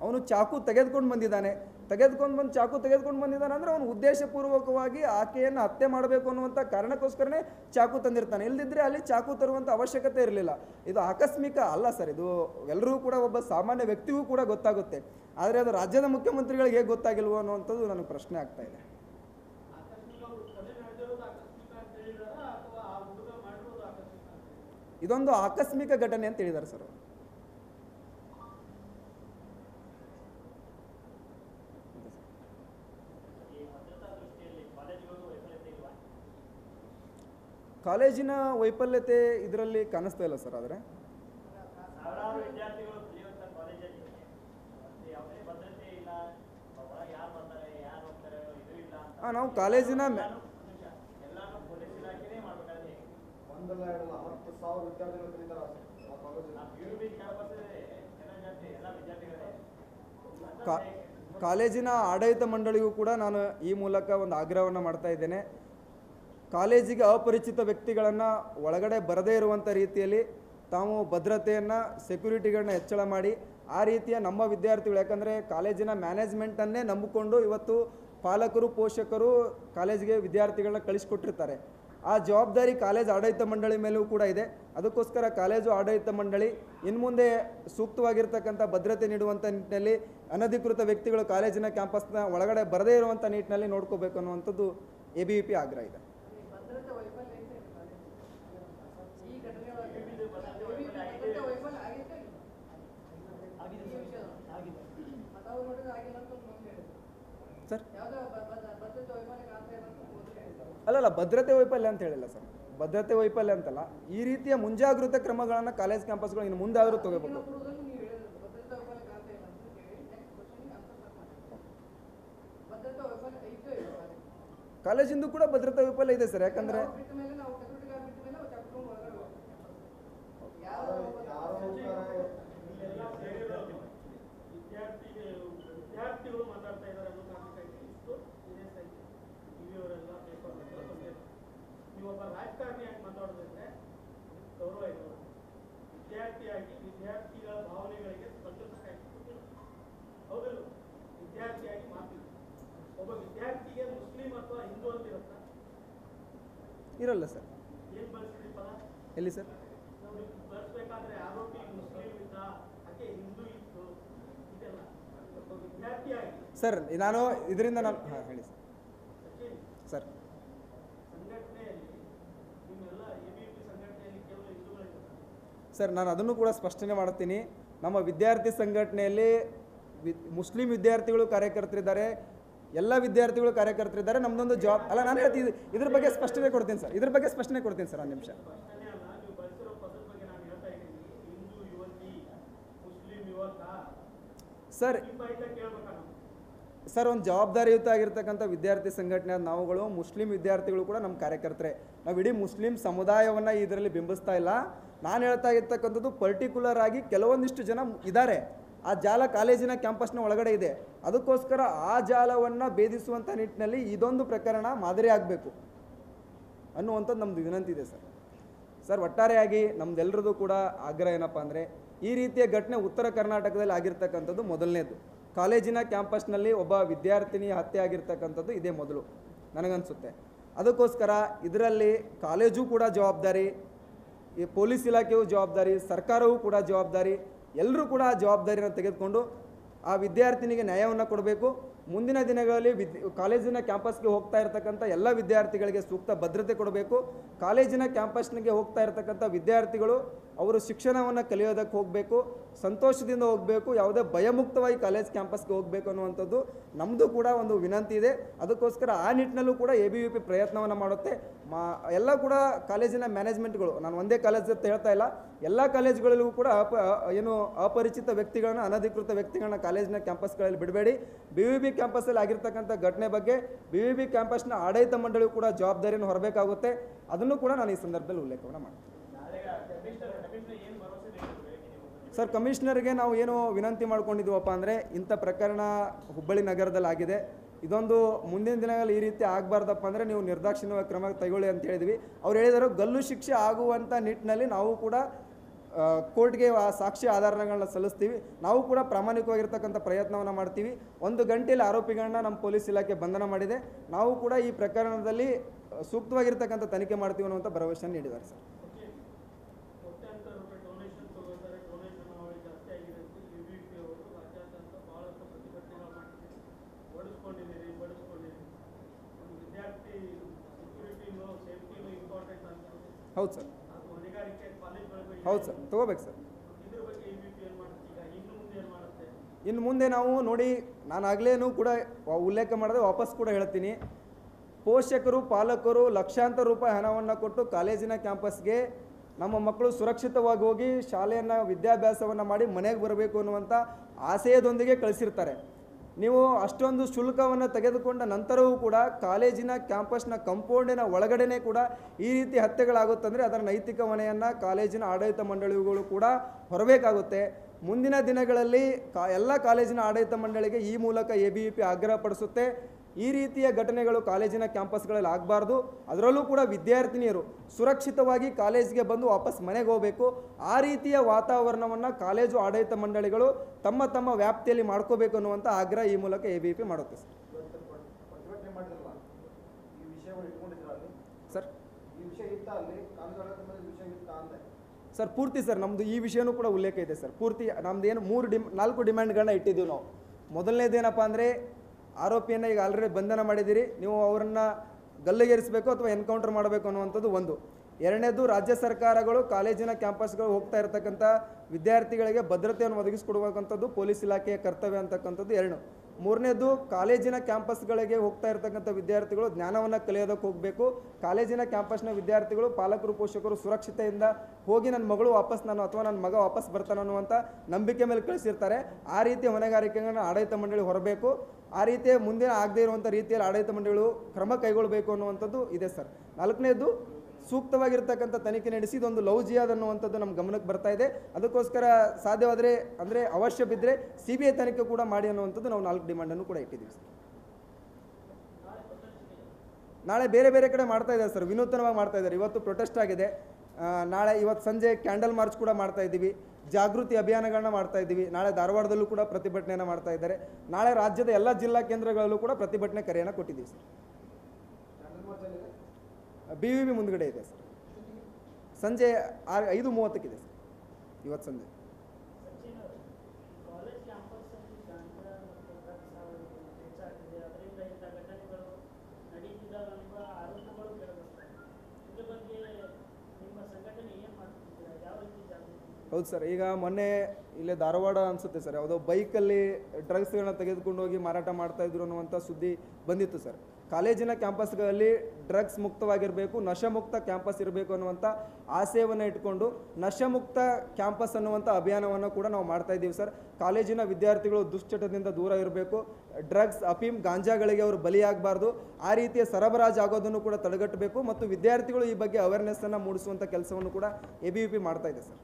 ಅವನು ಚಾಕು ತೆಗೆದುಕೊಂಡು ಬಂದಿದ್ದಾನೆ. ತೆಗೆದುಕೊಂಡು ಬಂದು ಚಾಕು ತೆಗೆದುಕೊಂಡು ಬಂದಿದ್ದಾನೆ ಅಂದರೆ ಅವನು ಉದ್ದೇಶಪೂರ್ವಕವಾಗಿ ಆಕೆಯನ್ನು ಹತ್ಯೆ ಮಾಡಬೇಕು ಅನ್ನುವಂಥ ಕಾರಣಕ್ಕೋಸ್ಕರನೇ ಚಾಕು ತಂದಿರ್ತಾನೆ. ಇಲ್ಲದಿದ್ದರೆ ಅಲ್ಲಿ ಚಾಕು ತರುವಂಥ ಅವಶ್ಯಕತೆ ಇರಲಿಲ್ಲ. ಇದು ಆಕಸ್ಮಿಕ ಅಲ್ಲ ಸರ್, ಇದು ಎಲ್ಲರೂ ಕೂಡ ಒಬ್ಬ ಸಾಮಾನ್ಯ ವ್ಯಕ್ತಿಗೂ ಕೂಡ ಗೊತ್ತಾಗುತ್ತೆ. ಆದರೆ ಅದು ರಾಜ್ಯದ ಮುಖ್ಯಮಂತ್ರಿಗಳಿಗೆ ಹೇಗೆ ಗೊತ್ತಾಗಿಲ್ವೋ ಅನ್ನುವಂಥದ್ದು ನನಗೆ ಪ್ರಶ್ನೆ ಆಗ್ತಾ ಇದೆ. ಇದೊಂದು ಆಕಸ್ಮಿಕ ಘಟನೆ ಅಂತ ಹೇಳಿದ್ದಾರೆ ಸರ್ ಅವ್ರು. ಈ ಭದ್ರತಾ ದೃಷ್ಟಿಯಲ್ಲಿ ಕಾಲೇಜುಗಳು ವೈಫಲ್ಯತೆ ಇಲ್ವಾ ಕಾಲೇಜಿನ ವೈಫಲ್ಯತೆ ಇದರಲ್ಲಿ ಕಾಣಿಸ್ತಾ ಇಲ್ಲ ಸರ್ ಆದರೆ ಸಾವಿರಾರು ವಿದ್ಯಾರ್ಥಿಗಳು ಕಲಿಯುವಂಥ ಕಾಲೇಜಲ್ಲಿ ಮತ್ತೆ ಯಾವುದೇ ಭದ್ರತೆ ಇಲ್ಲ ಒಳಗೆ ಯಾರು ಬರ್ತಾರೆ ಯಾರು ಹೋಗ್ತಾರೆ ಇದು ಇಲ್ಲ ಅಂತ ಹಾಂ ನಾವು ಕಾಲೇಜಿನ ಮ್ಯಾ- ಎಲ್ಲಾನು- ಒಂದ್ ನಿಮಿಷ. ಎಲ್ಲಾನು ಪೊಲೀಸ್ ಇಲಾಖೆನೇ ಮಾಡ್ಬೇಕಾದ್ರೆ ಹೇಗೆ ಒಂದಲ್ಲ ಎರಡಲ್ಲ ಹತ್ತು ಸಾವಿರ ವಿದ್ಯಾರ್ಥಿಗಳು ಕಲಿತಾರ ಆ ಕಾಲೇಜಲ್ಲಿ ವೈಫಲ್ಯತೆ ಇದರಲ್ಲಿ ಕಾಣಿಸ್ತಾ ಇಲ್ಲ ಸರ್ ಆದರೆ? ಹಾಂ ನಾವು ಕಾಲೇಜಿನ ಕಾಲೇಜಿನ ಆಡಳಿತ ಮಂಡಳಿಗೂ ಕೂಡ ನಾನು ಈ ಮೂಲಕ ಒಂದು ಆಗ್ರಹವನ್ನು ಮಾಡ್ತಾ ಇದ್ದೇನೆ. ಕಾಲೇಜಿಗೆ ಅಪರಿಚಿತ ವ್ಯಕ್ತಿಗಳನ್ನು ಒಳಗಡೆ ಬರದೇ ಇರುವಂಥ ರೀತಿಯಲ್ಲಿ ತಾವು ಭದ್ರತೆಯನ್ನು ಸೆಕ್ಯೂರಿಟಿಗಳನ್ನ ಹೆಚ್ಚಳ ಮಾಡಿ ಆ ರೀತಿಯ ನಮ್ಮ ವಿದ್ಯಾರ್ಥಿಗಳು, ಯಾಕಂದರೆ ಕಾಲೇಜಿನ ಮ್ಯಾನೇಜ್ಮೆಂಟನ್ನೇ ನಂಬಿಕೊಂಡು ಇವತ್ತು ಪಾಲಕರು, ಪೋಷಕರು ಕಾಲೇಜಿಗೆ ವಿದ್ಯಾರ್ಥಿಗಳನ್ನ ಕಳಿಸ್ಕೊಟ್ಟಿರ್ತಾರೆ. ಆ ಜವಾಬ್ದಾರಿ ಕಾಲೇಜ್ ಆಡಳಿತ ಮಂಡಳಿ ಮೇಲೂ ಕೂಡ ಇದೆ. ಅದಕ್ಕೋಸ್ಕರ ಕಾಲೇಜು ಆಡಳಿತ ಮಂಡಳಿ ಇನ್ನು ಮುಂದೆ ಸೂಕ್ತವಾಗಿರ್ತಕ್ಕಂಥ ಭದ್ರತೆ ನೀಡುವಂಥ ನಿಟ್ಟಿನಲ್ಲಿ ಅನಧಿಕೃತ ವ್ಯಕ್ತಿಗಳು ಕಾಲೇಜಿನ ಕ್ಯಾಂಪಸ್ನ ಒಳಗಡೆ ಬರದೇ ಇರುವಂಥ ನಿಟ್ಟಿನಲ್ಲಿ ನೋಡ್ಕೋಬೇಕು ಅನ್ನುವಂಥದ್ದು ಎ ಬಿ ಪಿ ಆಗ್ರಹ ಇದೆ ಭದ್ರತೆ ವೈಫಲ್ಯ ಐತೆ ಇದು ಕಾಲೇಜ್. ಈ ಘಟನೆ ಒಳಗೆ ಇದು ಭದ್ರತೆ ವೈಫಲ್ಯ ಆಗಿದೆ. ಭದ್ರತೆ ವೈಫಲ್ಯ ಆಗೈತೆ ಈ ವಿಷಯದಲ್ಲಿ. ಮತ್ತೆ ಅವ್ರು ನೋಡಿದ್ರೆ ಆಗಿಲ್ಲ ಅಂತ ಮುಂದೆ ಹೇಳಿದ್ರು. ಸರ್ ಯಾವುದೋ ಬ- ಬ- ಭದ್ರತೆ ವೈಫಲ್ಯ ಕಾಣ್ತಾ ಇಲ್ಲ ಅಂತ ಮೊದಲು ಹೇಳಿದ್ರು. ಅಲ್ಲಲ್ಲ ಭದ್ರತೆ ವೈಫಲ್ಯ ಅಂತ ಹೇಳಿಲ್ಲ ಸರ್. ಭದ್ರತೆ ವೈಫಲ್ಯ ಅಂತಲ್ಲ ಈ ರೀತಿಯ ಮುಂಜಾಗೃತ ಕ್ರಮಗಳನ್ನು ಕಾಲೇಜ್ ಕ್ಯಾಂಪಸ್ಗಳು ಇನ್ನು ಮುಂದಾದರೂ ತಗೋಬೇಕು. ಕಾಲೇಜಿಂದು ಕೂಡ ಭದ್ರತಾ ವಿಫಲ ಭದ್ರತೆ ವೈಫಲ್ಯ ಯಾಕಂದ್ರೆ ಇಲ್ಲ ನೀವು ಆಗಿ ಮಾತಾಡೋದಕ್ಕೆ ಮಾತಾಡೋದಂದ್ರೆ ಗೌರವ ಇರೋದು ವಿದ್ಯಾರ್ಥಿಯಾಗಿ ವಿದ್ಯಾರ್ಥಿಗಳ ಭಾವನೆಗಳಿಗೆ ಸ್ಪಂದಿಸಬೇಕಾಗಿ ಹೌದಲ್ಲ ವಿದ್ಯಾರ್ಥಿಯಾಗಿ ಮಾತಿಲ್ಲ ಒಬ್ಬ ವಿದ್ಯಾರ್ಥಿಗೆ ಮುಸ್ಲಿಂ ಅಥವಾ ಹಿಂದೂ ಅಂತ ಇರುತ್ತಾ? ಇರಲ್ಲ ಸರ್. ಏನ್ ಬಳಸಿದ್ರಿ ಪದ ಎಲ್ಲಿ ಸರ್? ನಾವು ಬಳಸ್ಬೇಕಾದ್ರೆ ಆರೋಪಿ ಮುಸ್ಲಿಂ ಇದ್ದ ಹಾಗೆ ಹಿಂದೂ ಇತ್ತು. ಇದೆಲ್ಲ. ಒಬ್ಬ ವಿದ್ಯಾರ್ಥಿಯಾಗಿ. ಸರ್ ನಾನು ಇದರಿಂದ ನಾನು ಹಾಂ ಹೇಳಿ ಸರ್ ಸಚಿನ್ ಸರ್ ಸಂಘಟನೆಯಲ್ಲಿ ನಿಮ್ಮೆಲ್ಲ ಎ ಬಿ ಪಿ ಸಂಘಟನೆಯಲ್ಲಿ ಕೇವಲ ಹಿಂದೂಗಳಿದ್ದಾರೆ ಸರ್, ನಾನು ಅದನ್ನು ಕೂಡ ಸ್ಪಷ್ಟನೆ ಮಾಡ್ತೀನಿ ನಮ್ಮ ವಿದ್ಯಾರ್ಥಿ ಸಂಘಟನೆಯಲ್ಲಿ ಮುಸ್ಲಿಂ ವಿದ್ಯಾರ್ಥಿಗಳು ಕಾರ್ಯಕರ್ತರಿದ್ದಾರೆ. ಎಲ್ಲ ವಿದ್ಯಾರ್ಥಿಗಳು ಕಾರ್ಯಕರ್ತರಿದ್ದಾರೆ. ನಮ್ಮದೊಂದು ಜಾಬ್ ಅಲ್ಲ, ನಾನು ಹೇಳ್ತೀನಿ ಇದ್ರ ಬಗ್ಗೆ ಸ್ಪಷ್ಟನೆ ಕೊಡ್ತೀನಿ ಸರ್. ಇದ್ರ ಬಗ್ಗೆ ಸ್ಪಷ್ಟನೆ ಕೊಡ್ತೀನಿ ಸರ್, ಒಂದು ನಿಮಿಷ. ಸರ್ ಸರ್, ಒಂದು ಜವಾಬ್ದಾರಿಯುತ ಆಗಿರ್ತಕ್ಕಂಥ ವಿದ್ಯಾರ್ಥಿ ಸಂಘಟನೆ ನಾವುಗಳು, ಮುಸ್ಲಿಂ ವಿದ್ಯಾರ್ಥಿಗಳು ಕೂಡ ನಮ್ಮ ಕಾರ್ಯಕರ್ತರೆ. ನಾವು ಇಡೀ ಮುಸ್ಲಿಂ ಸಮುದಾಯವನ್ನು ಇದರಲ್ಲಿ ಬಿಂಬಿಸ್ತಾ ಇಲ್ಲ. ನಾನು ಹೇಳ್ತಾ ಇರ್ತಕ್ಕಂಥದ್ದು ಪರ್ಟಿಕ್ಯುಲರ್ ಆಗಿ ಕೆಲವೊಂದಿಷ್ಟು ಜನ ಇದ್ದಾರೆ ಆ ಜಾಲ ಕಾಲೇಜಿನ ಕ್ಯಾಂಪಸ್ನ ಒಳಗಡೆ ಇದೆ. ಅದಕ್ಕೋಸ್ಕರ ಆ ಜಾಲವನ್ನು ಭೇದಿಸುವಂಥ ನಿಟ್ಟಿನಲ್ಲಿ ಇದೊಂದು ಪ್ರಕರಣ ಮಾದರಿ ಆಗಬೇಕು. ಅನ್ನುವಂಥದ್ದು ನಮ್ಮದು ವಿನಂತಿ ಇದೆ ಸರ್. ಸರ್, ಒಟ್ಟಾರೆಯಾಗಿ ನಮ್ದೆಲ್ಲರದು ಕೂಡ ಆಗ್ರಹ ಏನಪ್ಪ ಅಂದರೆ, ಈ ರೀತಿಯ ಘಟನೆ ಉತ್ತರ ಕರ್ನಾಟಕದಲ್ಲಿ ಆಗಿರ್ತಕ್ಕಂಥದ್ದು ಮೊದಲನೇದು. ಕಾಲೇಜಿನ ಕ್ಯಾಂಪಸ್ನಲ್ಲಿ ಒಬ್ಬ ವಿದ್ಯಾರ್ಥಿನಿ ಹತ್ಯೆ ಆಗಿರ್ತಕ್ಕಂಥದ್ದು ಇದೇ ಮೊದಲು. ನನಗನ್ಸುತ್ತೆ. ಅದಕ್ಕೋಸ್ಕರ ಇದರಲ್ಲಿ ಕಾಲೇಜು ಕೂಡ ಜವಾಬ್ದಾರಿ ಈ ಪೊಲೀಸ್ ಇಲಾಖೆಯು ಜವಾಬ್ದಾರಿ, ಸರ್ಕಾರವೂ ಕೂಡ ಜವಾಬ್ದಾರಿ ಎಲ್ಲರೂ ಕೂಡ ಆ ಜವಾಬ್ದಾರಿಯನ್ನು ತೆಗೆದುಕೊಂಡು ಆ ವಿದ್ಯಾರ್ಥಿನಿಗೆ ನ್ಯಾಯವನ್ನು ಕೊಡಬೇಕು. ಮುಂದಿನ ದಿನಗಳಲ್ಲಿ ವಿದ್, ಕಾಲೇಜಿನ ಕ್ಯಾಂಪಸ್ಗೆ ಹೋಗ್ತಾ ಇರತಕ್ಕಂಥ ಎಲ್ಲ ವಿದ್ಯಾರ್ಥಿಗಳಿಗೆ ಸೂಕ್ತ ಭದ್ರತೆ ಕೊಡಬೇಕು. ಕಾಲೇಜಿನ ಕ್ಯಾಂಪಸ್ನಿಗೆ ಹೋಗ್ತಾ ಇರತಕ್ಕಂಥ ವಿದ್ಯಾರ್ಥಿಗಳು ಅವರು ಶಿಕ್ಷಣವನ್ನು ಕಲಿಯೋದಕ್ಕೆ ಹೋಗಬೇಕು. ಸಂತೋಷದಿಂದ ಹೋಗಬೇಕು. ಯಾವುದೇ ಭಯಮುಕ್ತವಾಗಿ ಕಾಲೇಜ್ ಕ್ಯಾಂಪಸ್ಗೆ ಹೋಗಬೇಕು ಅನ್ನುವಂಥದ್ದು ನಮ್ಮದು ಕೂಡ ಒಂದು ವಿನಂತಿ ಇದೆ. ಅದಕ್ಕೋಸ್ಕರ ಆ ನಿಟ್ಟಿನಲ್ಲೂ ಕೂಡ ಎ ಬಿ ಯು ಪಿ ಪ್ರಯತ್ನವನ್ನು ಮಾಡುತ್ತೆ. ಮಾ, ಎಲ್ಲ ಕೂಡ ಕಾಲೇಜಿನ ಮ್ಯಾನೇಜ್ಮೆಂಟ್ಗಳು, ನಾನು ಒಂದೇ ಕಾಲೇಜ್ ಅಂತ ಹೇಳ್ತಾ ಇಲ್ಲ. ಎಲ್ಲ ಕಾಲೇಜ್ಗಳಲ್ಲೂ ಕೂಡ ಅಪ, ಏನು ಅಪರಿಚಿತ ವ್ಯಕ್ತಿಗಳನ್ನ, ಅನಧಿಕೃತ ವ್ಯಕ್ತಿಗಳನ್ನ ಕಾಲೇಜಿನ ಕ್ಯಾಂಪಸ್ಗಳಲ್ಲಿ ಬಿಡಬೇಡಿ. ಬಿ ಯು ಬಿ ಕ್ಯಾಂಪಸ್ಸಲ್ಲಿ ಆಗಿರ್ತಕ್ಕಂಥ ಘಟನೆ ಬಗ್ಗೆ ಬಿ ವಿ ಬಿ ಕ್ಯಾಂಪಸ್ನ ಆಡಳಿತ ಮಂಡಳಿಯು ಕೂಡ ಜವಾಬ್ದಾರಿಯನ್ನು ಹೊರಬೇಕಾಗುತ್ತೆ. ಅದನ್ನು ಕೂಡ ನಾನು ಈ ಸಂದರ್ಭದಲ್ಲಿ ಉಲ್ಲೇಖವನ್ನು ಮಾಡ್ತೀನಿ. ಸರ್, ಕಮಿಷನರ್ಗೆ ನಾವು ಏನು ವಿನಂತಿ ಮಾಡ್ಕೊಂಡಿದ್ದೀವಪ್ಪ ಅಂದರೆ, ಇಂಥ ಪ್ರಕರಣ ಹುಬ್ಬಳ್ಳಿ ನಗರದಲ್ಲಿ ಆಗಿದೆ. ಇದೊಂದು ಮುಂದಿನ ದಿನಗಳಲ್ಲಿ ಈ ರೀತಿ ಆಗಬಾರ್ದಪ್ಪ ಅಂದರೆ, ನೀವು ನಿರ್ದಾಕ್ಷಿಣ್ಯ ಕ್ರಮ ತಗೊಳ್ಳಿ ಅಂತ ಹೇಳಿದ್ವಿ. ಅವ್ರು ಹೇಳಿದರು, ಗಲ್ಲು ಶಿಕ್ಷೆ ಆಗುವಂಥ ನಿಟ್ಟಿನಲ್ಲಿ ನಾವು ಕೂಡ ಕೋರ್ಟ್ಗೆ ಆ ಸಾಕ್ಷಿ ಆಧಾರಗಳನ್ನ ಸಲ್ಲಿಸ್ತೀವಿ. ನಾವು ಕೂಡ ಪ್ರಾಮಾಣಿಕವಾಗಿರ್ತಕ್ಕಂಥ ಪ್ರಯತ್ನವನ್ನು ಮಾಡ್ತೀವಿ. ಒಂದು ಗಂಟೆಯಲ್ಲಿ ಆರೋಪಿಗಳನ್ನ ನಮ್ಮ ಪೊಲೀಸ್ ಇಲಾಖೆ ಬಂಧನ ಮಾಡಿದೆ. ನಾವು ಕೂಡ ಈ ಪ್ರಕರಣದಲ್ಲಿ ಸೂಕ್ತವಾಗಿರ್ತಕ್ಕಂಥ ತನಿಖೆ ಮಾಡ್ತೀವಿ ಅನ್ನುವಂಥ ಭರವಸೆಯನ್ನು ನೀಡಿದ್ದಾರೆ ಸರ್. ಹೌದು ಸರ್. ಹೌದು ಸರ್, ತಗೋಬೇಕು ಸರ್. ಇನ್ನು ಮುಂದೆ ನಾವು ನೋಡಿ, ನಾನು ಆಗಲೇನು ಕೂಡ ಉಲ್ಲೇಖ ಮಾಡಿದೆ ವಾಪಸ್ ಕೂಡ ಹೇಳ್ತೀನಿ. ಪೋಷಕರು, ಪಾಲಕರು ಲಕ್ಷಾಂತರ ರೂಪಾಯಿ ಹಣವನ್ನು ಕೊಟ್ಟು ಕಾಲೇಜಿನ ಕ್ಯಾಂಪಸ್ಗೆ ನಮ್ಮ ಮಕ್ಕಳು ಸುರಕ್ಷಿತವಾಗಿ ಹೋಗಿ ಶಾಲೆಯನ್ನು, ವಿದ್ಯಾಭ್ಯಾಸವನ್ನು ಮಾಡಿ ಮನೆಗೆ ಬರಬೇಕು ಅನ್ನುವಂಥ ಆಸೆಯದೊಂದಿಗೆ ಕಳಿಸಿರ್ತಾರೆ. ನೀವು ಅಷ್ಟೊಂದು ಶುಲ್ಕವನ್ನು ತೆಗೆದುಕೊಂಡ ನಂತರವೂ ಕೂಡ ಕಾಲೇಜಿನ ಕ್ಯಾಂಪಸ್ನ ಕಂಪೌಂಡಿನ ಒಳಗಡೆನೇ ಕೂಡ ಈ ರೀತಿ ಹತ್ಯೆಗಳಾಗುತ್ತಂದರೆ ಅದರ ನೈತಿಕ ಹೊಣೆಯನ್ನು ಕಾಲೇಜಿನ ಆಡಳಿತ ಮಂಡಳಿಗಳು ಕೂಡ ಹೊರಬೇಕಾಗುತ್ತೆ. ಮುಂದಿನ ದಿನಗಳಲ್ಲಿ ಕಾ ಎಲ್ಲ ಕಾಲೇಜಿನ ಆಡಳಿತ ಮಂಡಳಿಗೆ ಈ ಮೂಲಕ ಎ ಬಿ ಪಿ ಆಗ್ರಹಪಡಿಸುತ್ತೆ. ಈ ರೀತಿಯ ಘಟನೆಗಳು ಕಾಲೇಜಿನ ಕ್ಯಾಂಪಸ್ಗಳಲ್ಲಿ ಆಗಬಾರ್ದು. ಅದರಲ್ಲೂ ಕೂಡ ವಿದ್ಯಾರ್ಥಿನಿಯರು ಸುರಕ್ಷಿತವಾಗಿ ಕಾಲೇಜಿಗೆ ಬಂದು ವಾಪಸ್ ಮನೆಗೆ ಹೋಗಬೇಕು. ಆ ರೀತಿಯ ವಾತಾವರಣವನ್ನು ಕಾಲೇಜು ಆಡಳಿತ ಮಂಡಳಿಗಳು ತಮ್ಮ ತಮ್ಮ ವ್ಯಾಪ್ತಿಯಲ್ಲಿ ಮಾಡ್ಕೋಬೇಕು ಅನ್ನುವಂಥ ಆಗ್ರಹ ಈ ಮೂಲಕ ಎ ಬಿ ಪಿ ಮಾಡುತ್ತೆ ಸರ್. ಸರ್? ಪೂರ್ತಿ ಸರ್ ನಮ್ಮದು ಈ ವಿಷಯನೂ ಕೂಡ ಉಲ್ಲೇಖ ಇದೆ ಸರ್. ಪೂರ್ತಿ ನಮ್ದು ಏನು ಮೂರು ಡಿಮ್ ನಾಲ್ಕು ಡಿಮ್ಯಾಂಡ್ಗಳನ್ನ ಇಟ್ಟಿದ್ದೀವಿ ನಾವು. ಮೊದಲನೇದೇನಪ್ಪ ಅಂದರೆ ಆರೋಪಿಯನ್ನು ಈಗ ಆಲ್ರೆಡಿ ಬಂಧನ ಮಾಡಿದ್ದೀರಿ. ನೀವು ಅವರನ್ನು ಗಲ್ಲಿಗೇರಿಸಬೇಕು ಅಥವಾ ಎನ್ಕೌಂಟರ್ ಮಾಡಬೇಕು ಅನ್ನುವಂಥದ್ದು ಒಂದು. ಎರಡನೇದು, ರಾಜ್ಯ ಸರ್ಕಾರಗಳು, ಕಾಲೇಜಿನ ಕ್ಯಾಂಪಸ್ಗಳು ಹೋಗ್ತಾ ಇರತಕ್ಕಂಥ ವಿದ್ಯಾರ್ಥಿಗಳಿಗೆ ಭದ್ರತೆಯನ್ನು ಒದಗಿಸಿಕೊಡುವಂಥದ್ದು ಪೊಲೀಸ್ ಇಲಾಖೆಯ ಕರ್ತವ್ಯ ಅಂತಕ್ಕಂಥದ್ದು ಎರಡು. ಮೂರನೇದು, ಕಾಲೇಜಿನ ಕ್ಯಾಂಪಸ್ಗಳಿಗೆ ಹೋಗ್ತಾ ಇರತಕ್ಕಂಥ ವಿದ್ಯಾರ್ಥಿಗಳು ಜ್ಞಾನವನ್ನು ಕಲಿಯೋದಕ್ಕೆ ಹೋಗಬೇಕು. ಕಾಲೇಜಿನ ಕ್ಯಾಂಪಸ್ನ ವಿದ್ಯಾರ್ಥಿಗಳು, ಪಾಲಕರು, ಪೋಷಕರು ಸುರಕ್ಷತೆಯಿಂದ ಹೋಗಿ ನನ್ನ ಮಗಳು ವಾಪಸ್ ನಾನು ಅಥವಾ ನನ್ನ ಮಗ ವಾಪಸ್ ಬರ್ತಾನೆ ಅನ್ನುವಂಥ ನಂಬಿಕೆ ಮೇಲೆ ಕಳಿಸಿರ್ತಾರೆ. ಆ ರೀತಿ ಹೊಣೆಗಾರಿಕೆಗಳನ್ನ ಆಡಳಿತ ಮಂಡಳಿ ಹೊರಬೇಕು. ಆ ರೀತಿಯ ಮುಂದೆ ಆಗದೇ ಇರುವಂಥ ರೀತಿಯಲ್ಲಿ ಆಡಳಿತ ಮಂಡಳಿಗಳು ಕ್ರಮ ಕೈಗೊಳ್ಳಬೇಕು ಅನ್ನುವಂಥದ್ದು ಇದೆ ಸರ್. ನಾಲ್ಕನೇದು ಸೂಕ್ತವಾಗಿರ್ತಕ್ಕಂಥ ತನಿಖೆ ನಡೆಸಿ, ಇದೊಂದು ಲವ್ ಜಿಯಾದ್ ಅನ್ನುವಂಥದ್ದು ನಮ್ಮ ಗಮನಕ್ಕೆ ಬರ್ತಾ ಇದೆ. ಅದಕ್ಕೋಸ್ಕರ ಸಾಧ್ಯವಾದರೆ, ಅಂದರೆ ಅವಶ್ಯ ಬಿದ್ದರೆ ಸಿ ಬಿ ಐ ತನಿಖೆ ಕೂಡ ಮಾಡಿ ಅನ್ನುವಂಥದ್ದು ನಾವು ನಾಲ್ಕು ಡಿಮಾಂಡನ್ನು ಕೂಡ ಇಟ್ಟಿದ್ದೀವಿ ಸರ್. ನಾಳೆ ಬೇರೆ ಬೇರೆ ಕಡೆ ಮಾಡ್ತಾ ಇದ್ದಾರೆ ಸರ್, ವಿನೂತನವಾಗಿ ಮಾಡ್ತಾ ಇದ್ದಾರೆ. ಇವತ್ತು ಪ್ರೊಟೆಸ್ಟ್ ಆಗಿದೆ. ನಾಳೆ ಇವತ್ತು ಸಂಜೆ ಕ್ಯಾಂಡಲ್ ಮಾರ್ಚ್ ಕೂಡ ಮಾಡ್ತಾ ಇದ್ದೀವಿ. ಜಾಗೃತಿ ಅಭಿಯಾನಗಳನ್ನ ಮಾಡ್ತಾ ಇದ್ದೀವಿ. ನಾಳೆ ಧಾರವಾಡದಲ್ಲೂ ಕೂಡ ಪ್ರತಿಭಟನೆಯನ್ನು ಮಾಡ್ತಾ ಇದ್ದಾರೆ. ನಾಳೆ ರಾಜ್ಯದ ಎಲ್ಲ ಜಿಲ್ಲಾ ಕೇಂದ್ರಗಳಲ್ಲೂ ಕೂಡ ಪ್ರತಿಭಟನೆ ಕರೆಯನ್ನು ಕೊಟ್ಟಿದ್ದೀವಿ ಸರ್. ಬಿ ವಿ ಬಿ ಮುಂದ್ಗಡೆ ಇದೆ ಸರ್. ಸಂಜೆ ಆರು ಐದು ಮೂವತ್ತಕ್ಕಿದೆ ಸರ್. ಇವತ್ತು ಸಂಜೆ. ಹೌದು ಸರ್, ಈಗ ಮೊನ್ನೆ ಇಲ್ಲೇ ಧಾರವಾಡ ಅನಿಸುತ್ತೆ ಸರ್. ಯಾವುದೋ ಬೈಕಲ್ಲಿ ಡ್ರಗ್ಸ್ಗಳನ್ನ ತೆಗೆದುಕೊಂಡು ಹೋಗಿ ಮಾರಾಟ ಮಾಡ್ತಾ ಇದ್ರು ಅನ್ನುವಂಥ ಸುದ್ದಿ ಬಂದಿತ್ತು ಸರ್. ಕಾಲೇಜಿನ ಕ್ಯಾಂಪಸ್ಗಳಲ್ಲಿ ಡ್ರಗ್ಸ್ ಮುಕ್ತವಾಗಿರಬೇಕು, ನಶಮುಕ್ತ ಕ್ಯಾಂಪಸ್ ಇರಬೇಕು ಅನ್ನುವಂಥ ಆಸೆಯನ್ನು ಇಟ್ಕೊಂಡು ನಶಮುಕ್ತ ಕ್ಯಾಂಪಸ್ ಅನ್ನುವಂಥ ಅಭಿಯಾನವನ್ನು ಕೂಡ ನಾವು ಮಾಡ್ತಾ ಇದ್ದೀವಿ ಸರ್. ಕಾಲೇಜಿನ ವಿದ್ಯಾರ್ಥಿಗಳು ದುಶ್ಚಟದಿಂದ ದೂರ ಇರಬೇಕು. ಡ್ರಗ್ಸ್ ಅಫೀಮ್ ಗಾಂಜಾಗಳಿಗೆ ಅವರು ಬಲಿಯಾಗಬಾರ್ದು. ಆ ರೀತಿಯ ಸರಬರಾಜು ಆಗೋದನ್ನು ಕೂಡ ತಡೆಗಟ್ಟಬೇಕು ಮತ್ತು ವಿದ್ಯಾರ್ಥಿಗಳು ಈ ಬಗ್ಗೆ ಅವೇರ್ನೆಸ್ಸನ್ನು ಮೂಡಿಸುವಂಥ ಕೆಲಸವನ್ನು ಕೂಡ ಎ ಬಿ ವಿ ಪಿ ಮಾಡ್ತಾ ಇದೆ ಸರ್.